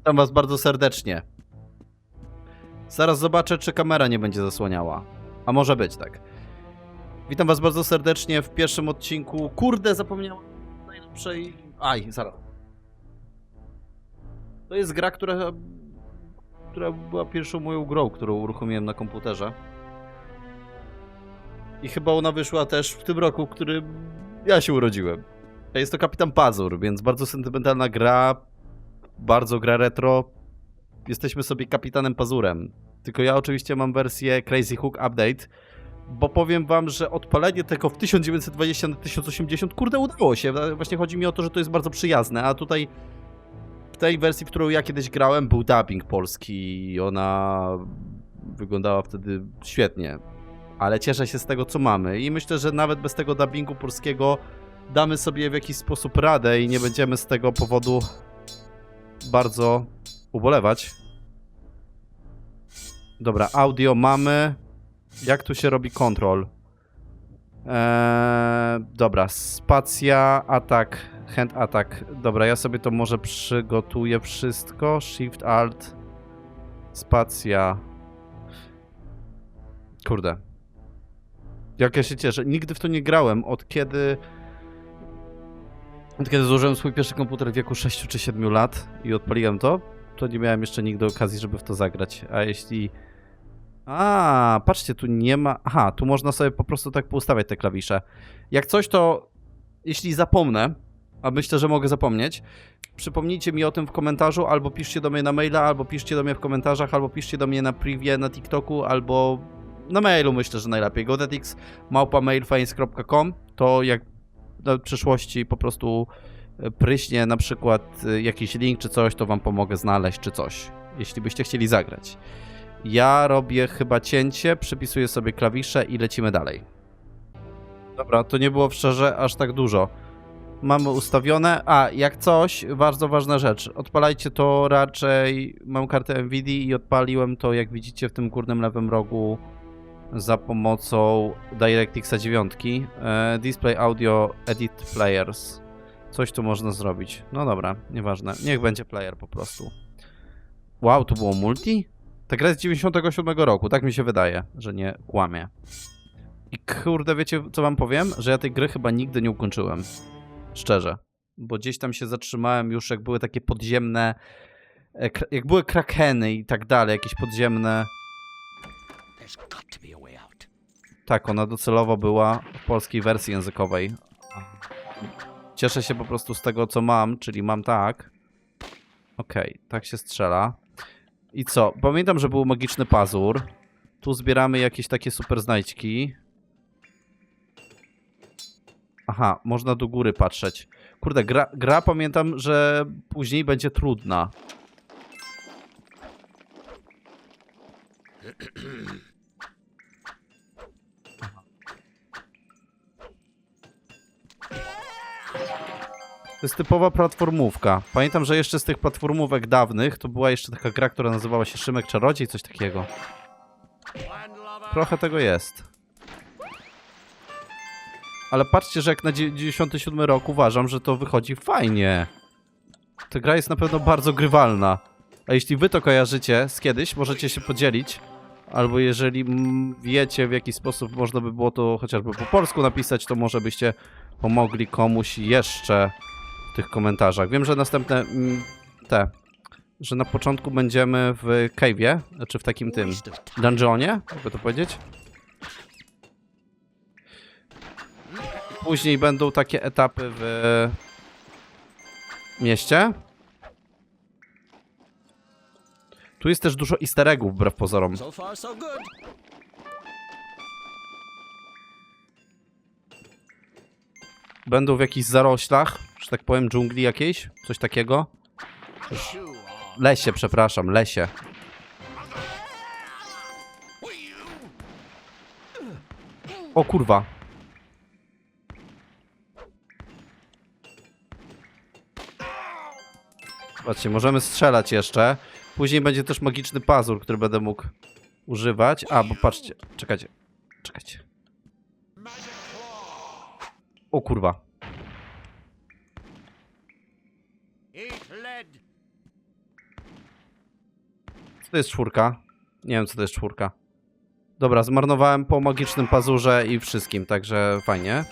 Witam was bardzo serdecznie. Zaraz zobaczę, czy kamera nie będzie zasłaniała. A może być, tak. Witam was bardzo serdecznie w pierwszym odcinku. Kurde, zapomniałem najlepszej... Aj, zaraz. To jest gra, która... która była pierwszą moją grą, którą uruchomiłem na komputerze. I chyba ona wyszła też w tym roku, w którym ja się urodziłem. Jest to Kapitan Pazur, więc bardzo sentymentalna gra, bardzo gra retro. Jesteśmy sobie kapitanem Pazurem. Tylko ja oczywiście mam wersję Crazy Hook Update, bo powiem wam, że odpalenie tego w 1920 na 1080, kurde, udało się. Właśnie chodzi mi o to, że to jest bardzo przyjazne, a tutaj w tej wersji, w którą ja kiedyś grałem, był dubbing polski i ona wyglądała wtedy świetnie. Ale cieszę się z tego, co mamy i myślę, że nawet bez tego dubbingu polskiego damy sobie w jakiś sposób radę i nie będziemy z tego powodu bardzo ubolewać. Dobra, audio mamy. Jak tu się robi kontrol? Eee, dobra, spacja, atak, hand atak. Dobra, ja sobie to może przygotuję wszystko. Shift, alt, spacja. Kurde. Jak ja się cieszę. Nigdy w to nie grałem od kiedy kiedy złożyłem swój pierwszy komputer w wieku 6 czy 7 lat i odpaliłem to, to nie miałem jeszcze nigdy okazji, żeby w to zagrać. A jeśli... A, patrzcie, tu nie ma... Aha, tu można sobie po prostu tak poustawiać te klawisze. Jak coś, to jeśli zapomnę, a myślę, że mogę zapomnieć, przypomnijcie mi o tym w komentarzu, albo piszcie do mnie na maila, albo piszcie do mnie w komentarzach, albo piszcie do mnie na privie na TikToku, albo na mailu myślę, że najlepiej. godetix małpa.mailfines.com to jak w przyszłości po prostu e, pryśnie na przykład e, jakiś link czy coś, to wam pomogę znaleźć czy coś, jeśli byście chcieli zagrać. Ja robię chyba cięcie, przypisuję sobie klawisze i lecimy dalej. Dobra, to nie było szczerze aż tak dużo. Mamy ustawione. A, jak coś, bardzo ważna rzecz. Odpalajcie to raczej. Mam kartę NVIDIA i odpaliłem to, jak widzicie, w tym górnym lewym rogu za pomocą DirectX 9. E, display Audio Edit Players. Coś tu można zrobić. No dobra, nieważne. Niech będzie player po prostu. Wow, to było multi? Ta gra jest z 97 roku, tak mi się wydaje, że nie kłamie. I kurde, wiecie co wam powiem? Że ja tej gry chyba nigdy nie ukończyłem. Szczerze. Bo gdzieś tam się zatrzymałem już, jak były takie podziemne... e, Jak były krakeny i tak dalej, jakieś podziemne... Tak, ona docelowo była w polskiej wersji językowej. Cieszę się po prostu z tego, co mam, czyli mam tak. Okej, tak się strzela. I co? Pamiętam, że był magiczny pazur. Tu zbieramy jakieś takie super znajdźki. Aha, można do góry patrzeć. Kurde, gra, gra pamiętam, że później będzie trudna. To jest typowa platformówka. Pamiętam, że jeszcze z tych platformówek dawnych to była jeszcze taka gra, która nazywała się Szymek Czarodziej, coś takiego. Trochę tego jest. Ale patrzcie, że jak na 97 rok uważam, że to wychodzi fajnie. Ta gra jest na pewno bardzo grywalna. A jeśli wy to kojarzycie z kiedyś, możecie się podzielić. Albo jeżeli wiecie, w jaki sposób można by było to chociażby po polsku napisać, to może byście pomogli komuś jeszcze w tych komentarzach. Wiem, że następne mm, te, że na początku będziemy w cave'ie, czy w takim tym dungeonie, jakby to powiedzieć. Później będą takie etapy w mieście. Tu jest też dużo easter eggów, wbrew pozorom. So far, so good. Będą w jakichś zaroślach, że tak powiem, dżungli jakiejś, coś takiego. Lesie, przepraszam, lesie. O kurwa. Zobaczcie, możemy strzelać jeszcze. Później będzie też magiczny pazur, który będę mógł używać. A, bo patrzcie, czekajcie, czekajcie. O kurwa. To jest czwórka. Nie wiem, co to jest czwórka. Dobra, zmarnowałem po magicznym pazurze i wszystkim, także fajnie.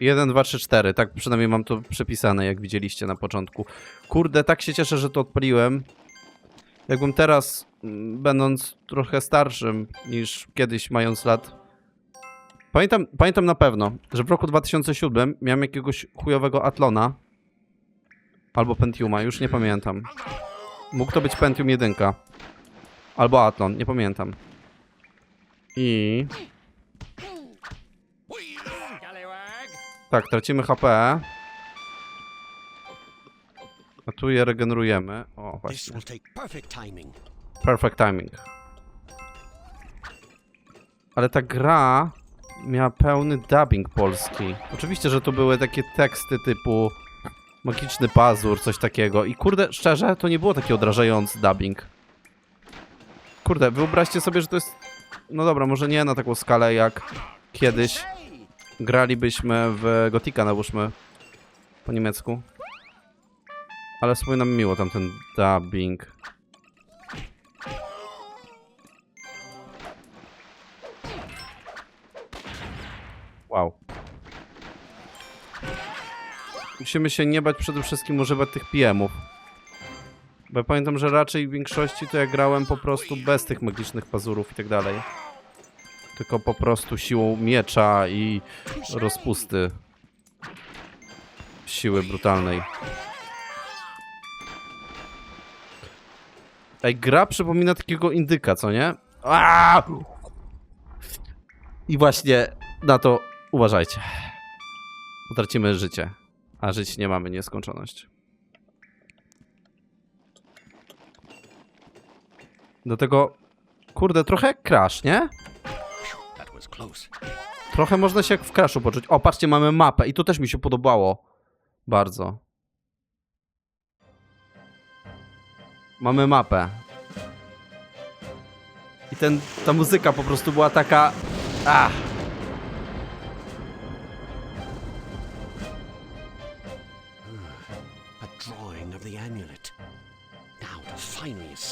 Jeden, dwa, trzy, cztery. Tak przynajmniej mam to przepisane, jak widzieliście na początku. Kurde, tak się cieszę, że to odpaliłem. Jakbym teraz, mm, będąc trochę starszym niż kiedyś, mając lat, Pamiętam, pamiętam na pewno, że w roku 2007 miałem jakiegoś chujowego Atlona. Albo Pentiuma, już nie pamiętam. Mógł to być Pentium 1. Albo Atlon, nie pamiętam. I... Tak, tracimy HP. A tu je regenerujemy. O, właśnie. Perfect timing. Ale ta gra miała pełny dubbing polski. Oczywiście, że to były takie teksty typu magiczny pazur, coś takiego. I kurde, szczerze, to nie było taki odrażający dubbing. Kurde, wyobraźcie sobie, że to jest... No dobra, może nie na taką skalę jak kiedyś gralibyśmy w Gotika, nałóżmy po niemiecku. Ale wspominam miło tamten dubbing. Musimy się nie bać przede wszystkim używać tych PM-ów. Bo ja pamiętam, że raczej w większości to ja grałem po prostu bez tych magicznych pazurów i tak dalej. Tylko po prostu siłą miecza i rozpusty. Siły brutalnej. Ej, gra przypomina takiego indyka, co nie? Aaaa! I właśnie na to uważajcie. Utracimy życie, a żyć nie mamy nieskończoność. Do tego, kurde, trochę jak Crash, nie? Trochę można się jak w Crashu poczuć. O, patrzcie, mamy mapę i to też mi się podobało. Bardzo. Mamy mapę. I ten, ta muzyka po prostu była taka... Ach.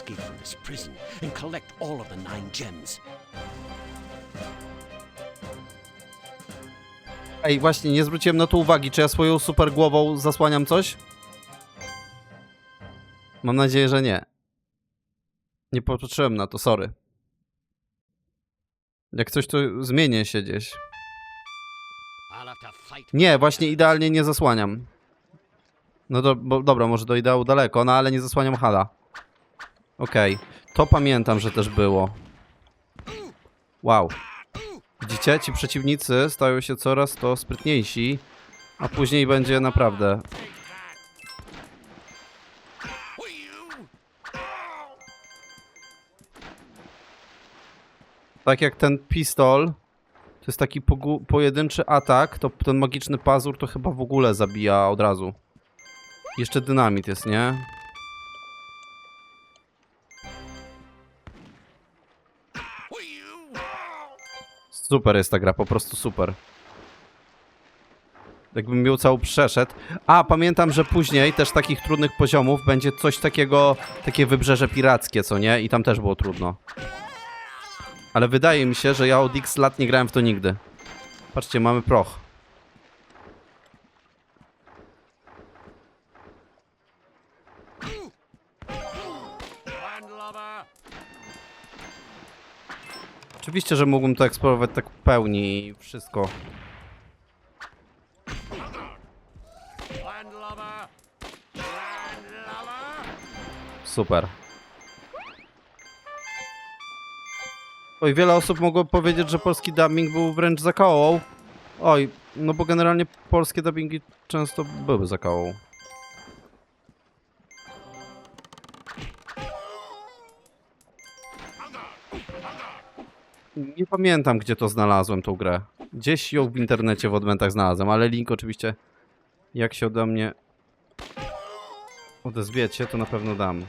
Escape from this prison and collect all of the nine gems. Ej, właśnie, nie zwróciłem na to uwagi. Czy ja swoją super głową zasłaniam coś? Mam nadzieję, że nie. Nie popatrzyłem na to, sorry. Jak coś, to zmienię się gdzieś. Nie, właśnie idealnie nie zasłaniam. No do, bo, dobra, może do ideału daleko, no ale nie zasłaniam hala. Okej, to pamiętam, że też było. Wow. Widzicie, ci przeciwnicy stają się coraz to sprytniejsi, a później będzie naprawdę... Tak jak ten pistol, to jest taki pojedynczy atak, to ten magiczny pazur to chyba w ogóle zabija od razu. Jeszcze dynamit jest, nie? Super jest ta gra, po prostu super. Jakbym ją całą przeszedł. A, pamiętam, że później też takich trudnych poziomów będzie coś takiego, takie wybrzeże pirackie, co nie? I tam też było trudno. Ale wydaje mi się, że ja od x lat nie grałem w to nigdy. Patrzcie, mamy proch. Oczywiście, że mógłbym to eksplorować tak w pełni i wszystko. Super. Oj, wiele osób mogło powiedzieć, że polski dubbing był wręcz zakołą. Oj, no bo generalnie polskie dubbingi często były zakołą. Nie pamiętam, gdzie to znalazłem, tą grę. Gdzieś ją w internecie w odmętach znalazłem, ale link oczywiście, jak się ode mnie odezwiecie, to na pewno dam.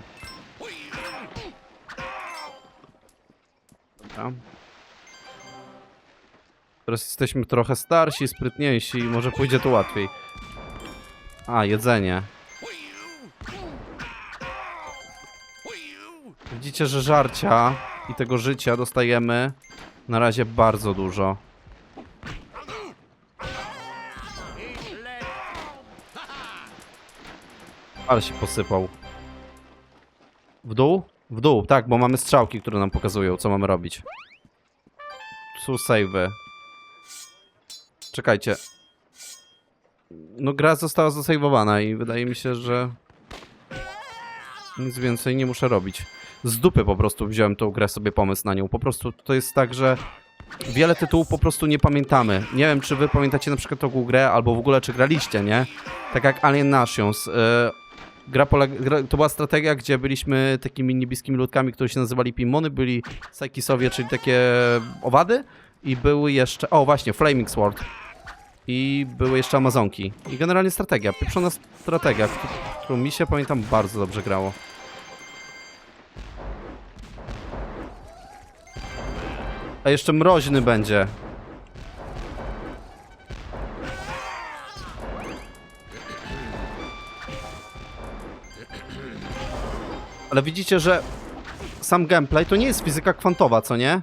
Dobra. Teraz jesteśmy trochę starsi, sprytniejsi i może pójdzie to łatwiej. A, jedzenie. Widzicie, że żarcia i tego życia dostajemy na razie bardzo dużo. Ale się posypał. W dół? W dół, tak, bo mamy strzałki, które nam pokazują, co mamy robić. Save'y. Czekajcie. No gra została zasejwowana i wydaje mi się, że nic więcej nie muszę robić. Z dupy po prostu wziąłem tą grę sobie pomysł na nią. Po prostu to jest tak, że wiele tytułów po prostu nie pamiętamy. Nie wiem, czy wy pamiętacie na przykład tą grę, albo w ogóle czy graliście, nie? Tak jak Alien Nations. e, Gra to była strategia, gdzie byliśmy takimi niebieskimi ludkami, którzy się nazywali Pimony, byli Psychisowie, czyli takie owady i były jeszcze, o właśnie, Flaming Sword i były jeszcze Amazonki. I generalnie strategia, pieprzona strategia, któ- którą mi się, pamiętam, bardzo dobrze grało. A jeszcze mroźny będzie. Ale widzicie, że sam gameplay to nie jest fizyka kwantowa, co nie?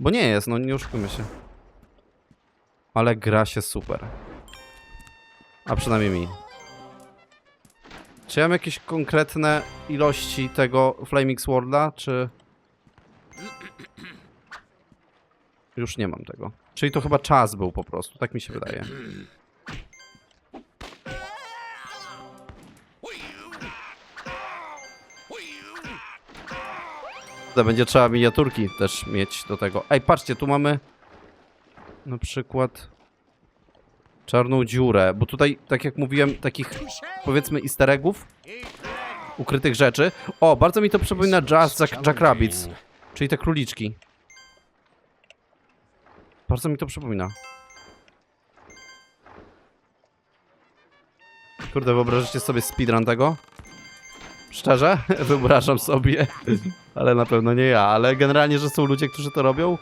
Bo nie jest, no nie oszukujmy się. Ale gra się super. A przynajmniej mi. Czy ja mam jakieś konkretne ilości tego Flaming Sworda, czy... Już nie mam tego. Czyli to chyba czas był po prostu, tak mi się wydaje. Będzie trzeba miniaturki też mieć do tego. Ej, patrzcie, tu mamy na przykład czarną dziurę, bo tutaj, tak jak mówiłem, takich powiedzmy easter eggów, ukrytych rzeczy. O, bardzo mi to przypomina Jazz Jack, Jack Rabbits, czyli te króliczki. Bardzo mi to przypomina. Kurde, wyobrażacie sobie speedrun tego? Szczerze? Wyobrażam sobie. Ale na pewno nie ja. Ale generalnie, że są ludzie, którzy to robią,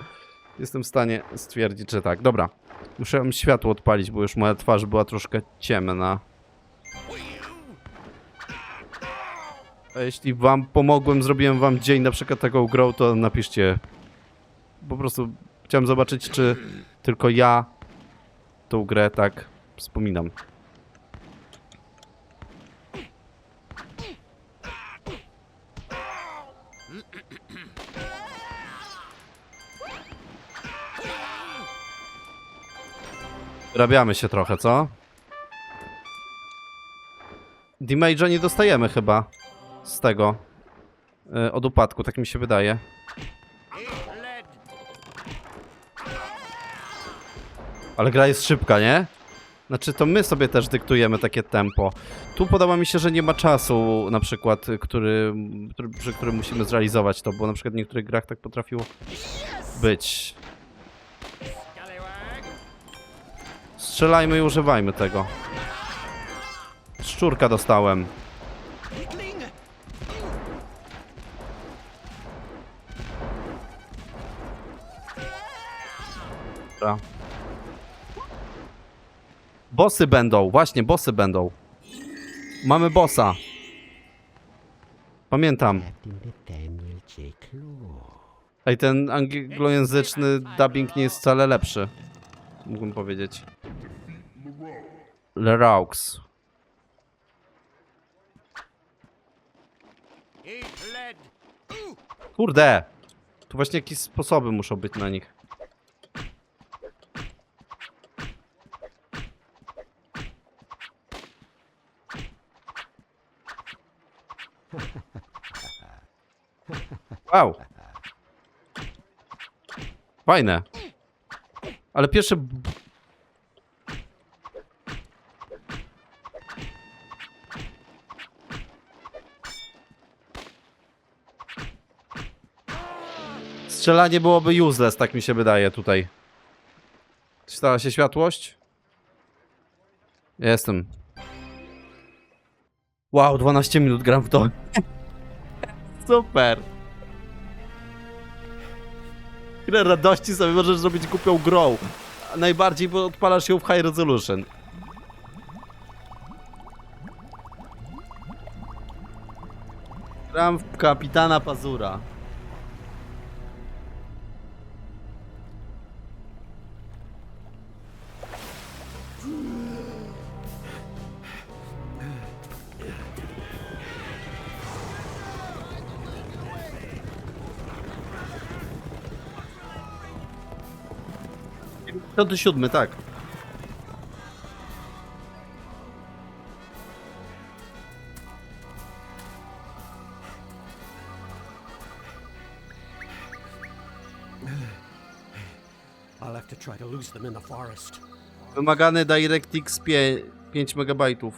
jestem w stanie stwierdzić, że tak. Dobra. Muszę światło odpalić, bo już moja twarz była troszkę ciemna. A jeśli wam pomogłem, zrobiłem wam dzień na przykład taką grą, to napiszcie. Po prostu chciałem zobaczyć, czy tylko ja tą grę tak wspominam. Rabiamy się trochę, co? Damage'a nie dostajemy chyba z tego. y, Od upadku, tak mi się wydaje. Ale gra jest szybka, nie? Znaczy to my sobie też dyktujemy takie tempo. Tu podoba mi się, że nie ma czasu na przykład, który, który, przy którym musimy zrealizować to, bo na przykład w niektórych grach tak potrafiło być. Strzelajmy i używajmy tego. Szczurka dostałem. Dobra. Bossy będą, właśnie, bossy będą. Mamy bossa. Pamiętam. Ej, ten anglojęzyczny dubbing nie jest wcale lepszy. Mógłbym powiedzieć. Leraux. Kurde! Tu właśnie jakieś sposoby muszą być na nich. Wow! Fajne. Ale pierwsze... Strzelanie byłoby useless, tak mi się wydaje tutaj. Stała się światłość? Jestem. Wow, 12 minut gram w to. Super. Ile radości sobie możesz zrobić głupią grą. najbardziej, bo odpalasz ją w high resolution. Gram w kapitana Pazura. Piąty, siódmy, tak. I'll have to try to lose them in the forest. Wymagany DirectX 5, 5 MB.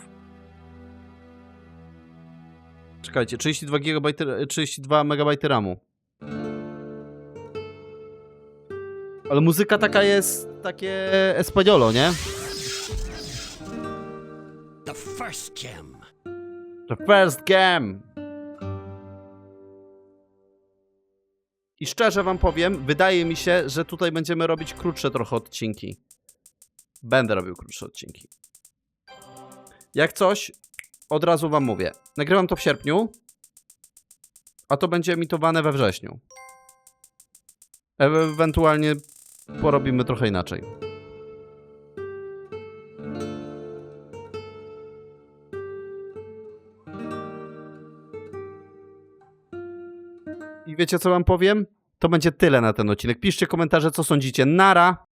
Czekajcie, 32 GB, 32 MB RAMu. Ale muzyka taka jest, takie espadolo, nie? The first gem. The first game. I szczerze wam powiem, wydaje mi się, że tutaj będziemy robić krótsze trochę odcinki. Będę robił krótsze odcinki. Jak coś, od razu wam mówię. Nagrywam to w sierpniu, a to będzie emitowane we wrześniu. E- Ewentualnie porobimy trochę inaczej. I wiecie co wam powiem? To będzie tyle na ten odcinek. Piszcie komentarze, co sądzicie. Nara!